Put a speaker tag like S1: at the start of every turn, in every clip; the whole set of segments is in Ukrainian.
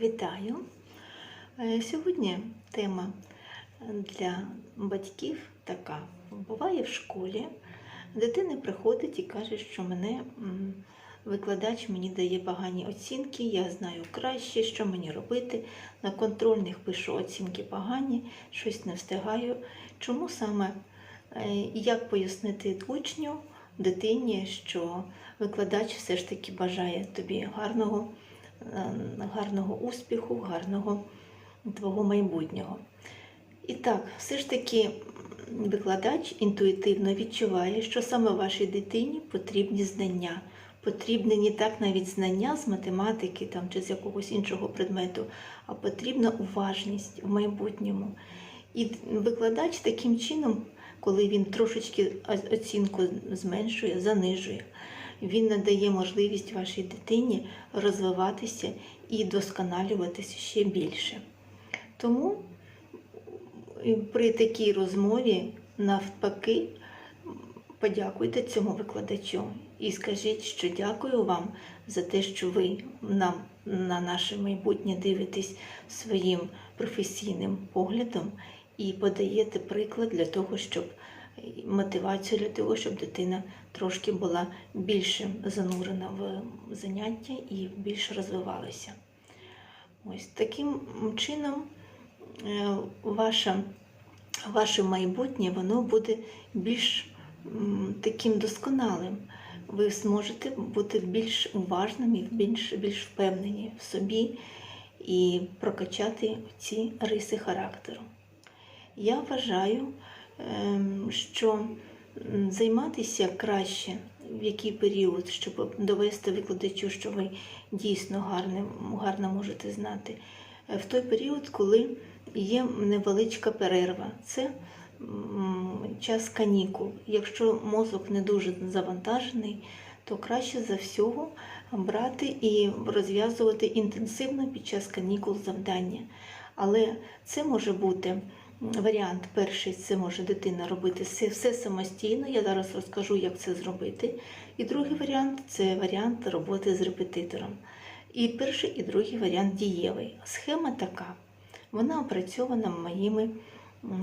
S1: Вітаю! Е, Сьогодні тема для батьків така. Буває в школі, дитина приходить і каже, що мене викладач мені дає погані оцінки, я знаю краще, що мені робити. На контрольних пишу оцінки погані, щось не встигаю. Чому саме е, як пояснити учню, дитині, що викладач все ж таки бажає тобі гарного гарного успіху, гарного твого майбутнього. І так, все ж таки викладач інтуїтивно відчуває, що саме вашій дитині потрібні знання. Потрібні не так навіть знання з математики там, чи з якогось іншого предмету, а потрібна уважність в майбутньому. І викладач таким чином, коли він трошечки оцінку зменшує, занижує, він надає можливість вашій дитині розвиватися і досконалюватися ще більше. Тому при такій розмові навпаки подякуйте цьому викладачу і скажіть, що дякую вам за те, що ви нам на наше майбутнє дивитесь своїм професійним поглядом і подаєте приклад для того, щоб мотивацію для того, щоб дитина трошки була більше занурена в заняття і більше розвивалася. Ось таким чином е, ваше, ваше майбутнє воно буде більш таким досконалим. Ви зможете бути більш уважними, більш, більш впевнені в собі і прокачати ці риси характеру. Я вважаю, що займатися краще в який період, щоб довести викладачу, що ви дійсно гарне, гарно можете знати, Е, в той період, коли є невеличка перерва. Це час канікул. Якщо мозок не дуже завантажений, то краще за всього брати і розв'язувати інтенсивно під час канікул завдання. Але це може бути варіант перший, це може дитина робити все, самостійно. Я зараз розкажу, як це зробити. І другий варіант це варіант роботи з репетитором. І перший, і другий варіант дієвий. Схема така. Вона опрацьована моїми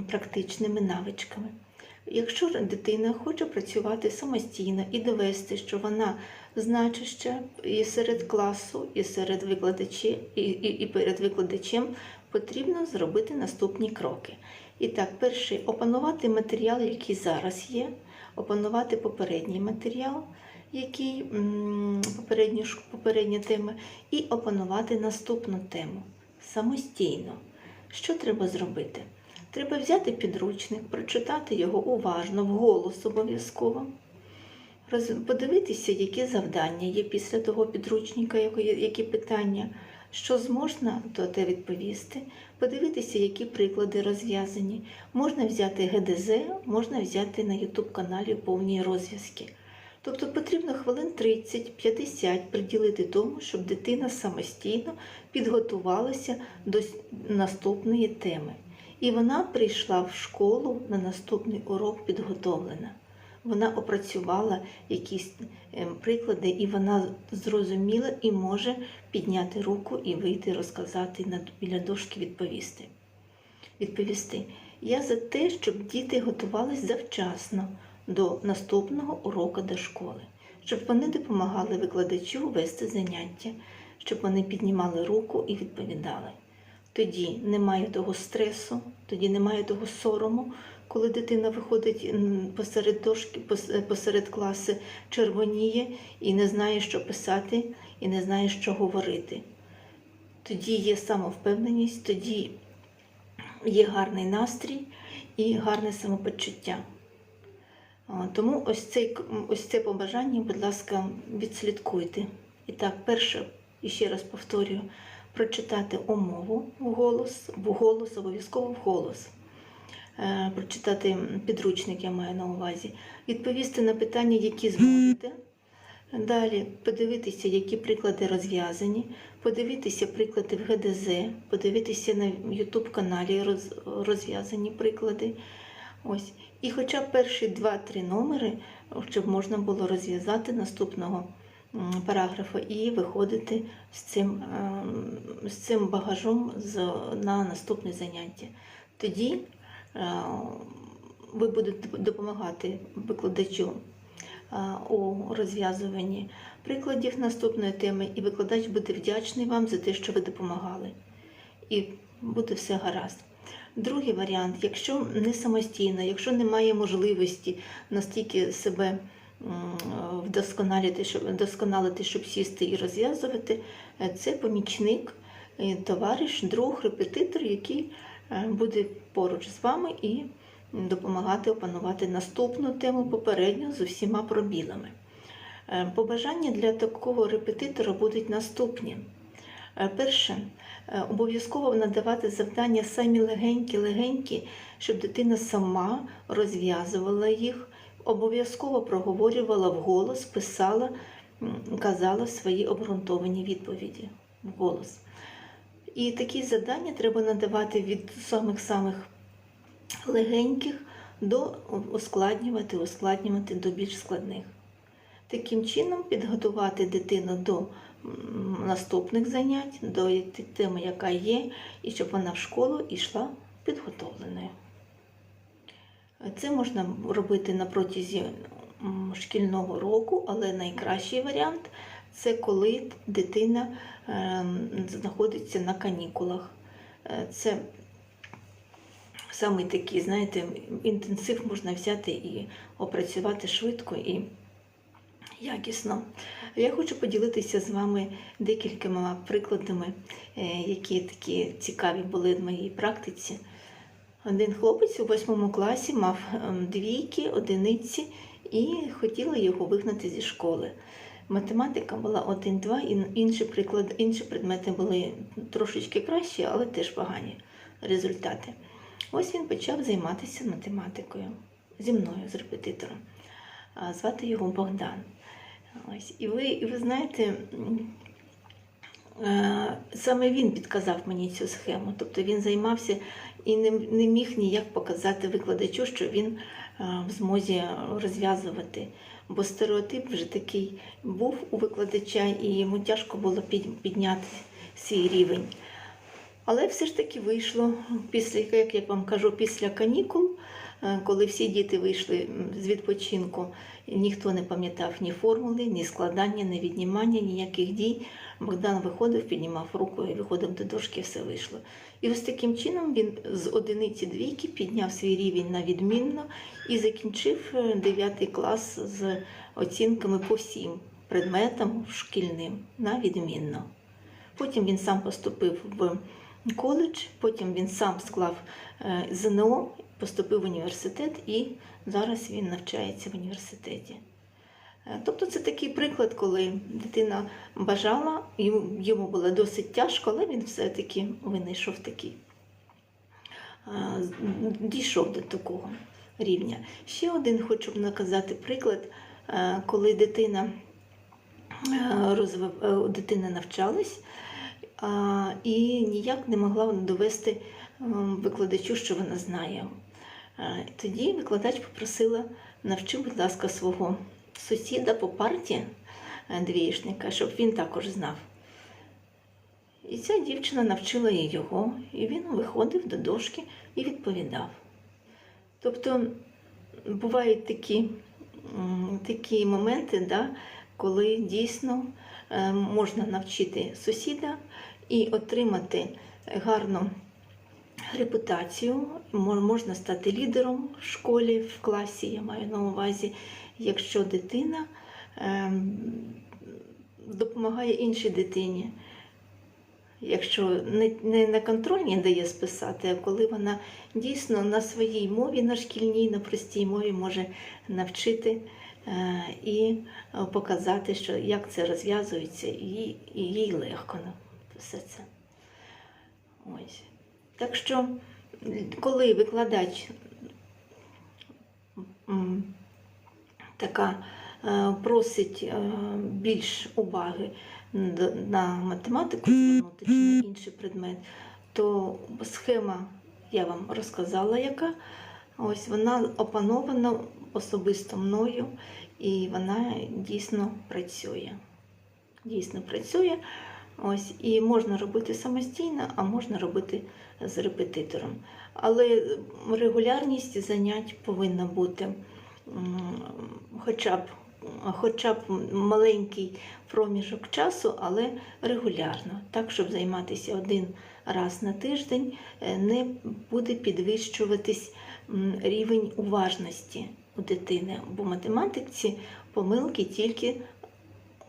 S1: практичними навичками. Якщо дитина хоче працювати самостійно і довести, що вона значуща і серед класу, і серед викладачів, і, і, і перед викладачем, потрібно зробити наступні кроки. І так, перший опанувати матеріал, який зараз є, опанувати попередній матеріал, який попередню, попередня тема, і опанувати наступну тему самостійно. Що треба зробити? Треба взяти підручник, прочитати його уважно, вголос обов'язково, подивитися, які завдання є після того підручника, які, питання, що зможна, то те відповісти, подивитися, які приклади розв'язані. Можна взяти ГДЗ, можна взяти на YouTube каналі повні розв'язки. Тобто потрібно хвилин 30-50 приділити тому, щоб дитина самостійно підготувалася до наступної теми. І вона прийшла в школу на наступний урок підготовлена. Вона опрацювала якісь ем, приклади, і вона зрозуміла і може підняти руку і вийти розказати біля дошки відповісти. Відповісти. Я за те, щоб діти готувалися завчасно до наступного уроку до школи, щоб вони допомагали викладачу вести заняття, щоб вони піднімали руку і відповідали. Тоді немає того стресу, тоді немає того сорому, коли дитина виходить посеред дошки, посеред класи, червоніє і не знає, що писати, і не знає, що говорити. Тоді є самовпевненість, тоді є гарний настрій і гарне самопочуття. Тому ось, цей, ось це побажання, будь ласка, відслідкуйте. І так, перше, і ще раз повторюю, прочитати умову вголос, вголос, обов'язково вголос. Е, Прочитати підручник, я маю на увазі, відповісти на питання, які зможете. Далі подивитися, які приклади розв'язані, подивитися приклади в ГДЗ, подивитися на YouTube каналі роз, розв'язані приклади. Ось. І хоча б перші два-три номери, щоб можна було розв'язати наступного параграфу і виходити з цим, ем, з цим багажом на наступне заняття. Тоді е, ви будете допомагати викладачу е, у розв'язуванні прикладів наступної теми, і викладач буде вдячний вам за те, що ви допомагали. І буде все гаразд. Другий варіант, якщо не самостійно, якщо немає можливості настільки себе вдосконалити, щоб, вдосконалити, щоб сісти і розв'язувати, е, це помічник, е, товариш, друг, репетитор, який е, буде поруч з вами і допомагати опанувати наступну тему попередньо з усіма пробілами. Е, Побажання для такого репетитора будуть наступні. Е, Перше, е, обов'язково надавати завдання самі легенькі-легенькі, щоб дитина сама розв'язувала їх, обов'язково проговорювала вголос, писала, казала свої обґрунтовані відповіді вголос. І такі завдання треба надавати від самих-самих легеньких до ускладнювати, ускладнювати до більш складних. Таким чином підготувати дитину до наступних занять, до теми, яка є, і щоб вона в школу йшла підготовленою. Це можна робити на протязі шкільного року, але найкращий варіант це коли дитина ем, знаходиться на канікулах. Е, Це саме такий, знаєте, інтенсив можна взяти і опрацювати швидко і якісно. Я хочу поділитися з вами декількома прикладами, е, які такі цікаві були в моїй практиці. Один хлопець у восьмому класі мав ем, двійки, одиниці і хотіли його вигнати зі школи. Математика була 1-2, і інші, приклад, інші предмети були трошечки кращі, але теж погані результати. Ось він почав займатися математикою зі мною, з репетитором. Звати його Богдан. Ось. І ви, і ви знаєте, е, саме він підказав мені цю схему. Тобто він займався і не, не міг ніяк показати викладачу, що він е, в змозі розв'язувати. Бо стереотип вже такий був у викладача, і йому тяжко було підняти свій рівень. Але все ж таки вийшло після, як я вам кажу, після канікул, коли всі діти вийшли з відпочинку, ніхто не пам'ятав ні формули, ні складання, ні віднімання, ніяких дій. Богдан виходив, піднімав руку і виходив до дошки, все вийшло. І ось таким чином він з одиниці двійки підняв свій рівень на відмінно і закінчив 9 клас з оцінками по всім предметам шкільним на відмінно. Потім він сам поступив в коледж, потім він сам склав е, ЗНО, поступив в університет і зараз він навчається в університеті. Е, Тобто це такий приклад, коли дитина бажала, йому, було досить тяжко, але він все-таки винайшов такий, е, дійшов до такого рівня. Ще один хочу наказати приклад, е, коли дитина, розвив, дитина навчалась і ніяк не могла довести викладачу, що вона знає. Тоді викладач попросила навчи, будь ласка, свого сусіда по парті е, двієшника, щоб він також знав. І ця дівчина навчила і його, і він виходив до дошки і відповідав. Тобто бувають такі, такі моменти, да, коли дійсно е, можна навчити сусіда і отримати гарну репутацію, можна стати лідером в школі, в класі, я маю на увазі, якщо дитина ем, допомагає іншій дитині. Якщо не, на контрольній дає списати, а коли вона дійсно на своїй мові, на шкільній, на простій мові може навчити е, і е, показати, що як це розв'язується, і, їй- легко все це. Ось. Так що, коли викладач така е, просить е, більш уваги на математику звернути чи на інший предмет, то схема я вам розказала, яка ось вона опанована особисто мною, і вона дійсно працює. дійсно працює. Ось, і можна робити самостійно, а можна робити з репетитором. Але регулярність занять повинна бути хоча б, хоча б маленький проміжок часу, але регулярно, так, щоб займатися один раз на тиждень, е, не буде підвищуватись рівень уважності у дитини. Бо математиці помилки тільки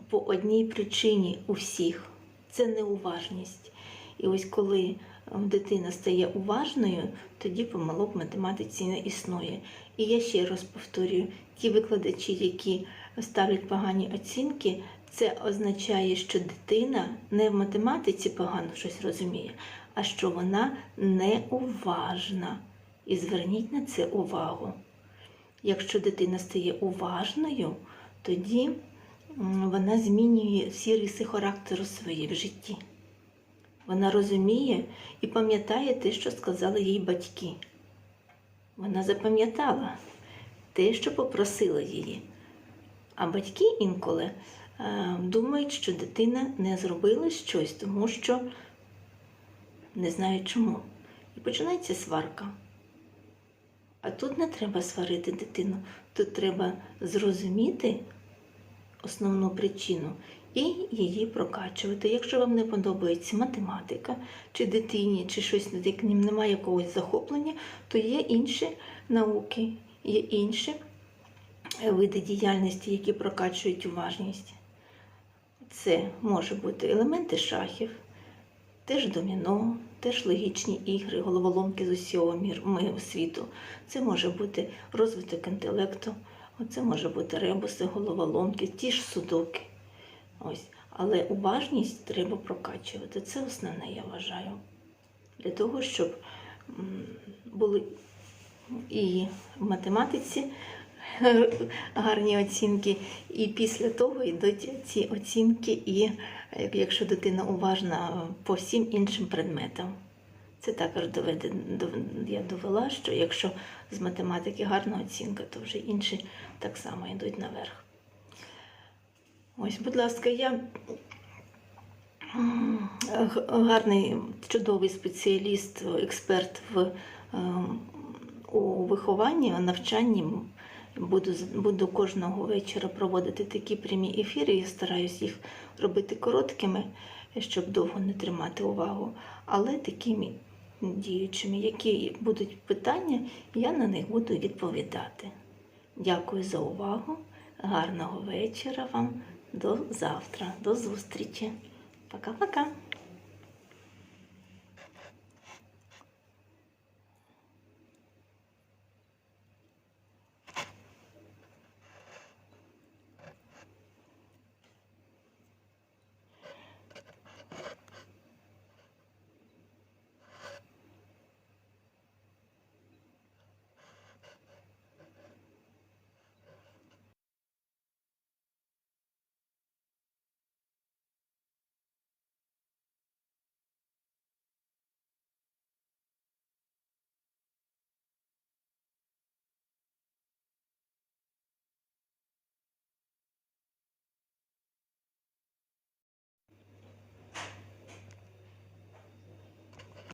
S1: по одній причині у всіх це неуважність. І ось коли дитина стає уважною, тоді помилок в математиці не існує. І я ще раз повторюю: ті викладачі, які ставлять погані оцінки, це означає, що дитина не в математиці погано щось розуміє, а що вона неуважна. І зверніть на це увагу. Якщо дитина стає уважною, тоді вона змінює всі риси характеру свої в житті. Вона розуміє і пам'ятає те, що сказали їй батьки. Вона запам'ятала те, що попросила її. А батьки інколи е, думають, що дитина не зробила щось, тому що не знають чому. І починається сварка. А тут не треба сварити дитину, тут треба зрозуміти основну причину і її прокачувати. Якщо вам не подобається математика, чи дитині, чи щось над яким немає якогось захоплення, то є інші науки, є інші е, види діяльності, які прокачують уважність. Це може бути елементи шахів, теж доміно, теж логічні ігри, головоломки з усього світу. Це може бути розвиток інтелекту, це може бути ребуси, головоломки, ті ж судоки. Ось. Але уважність треба прокачувати. Це основне, я вважаю. Для того, щоб були і в математиці гарні оцінки, і після того йдуть ці оцінки, і якщо дитина уважна по всім іншим предметам. Це також доведено, я довела, що якщо з математики гарна оцінка, то вже інші так само йдуть наверх. Ось, будь ласка, я гарний, чудовий спеціаліст, експерт в, ем, у вихованні, у навчанні. Буду, буду кожного вечора проводити такі прямі ефіри. Я стараюсь їх робити короткими, щоб довго не тримати увагу, але такими діючими, які будуть питання, я на них буду відповідати. Дякую за увагу. Гарного вечора вам. До завтра. До зустрічі. Пока-пока.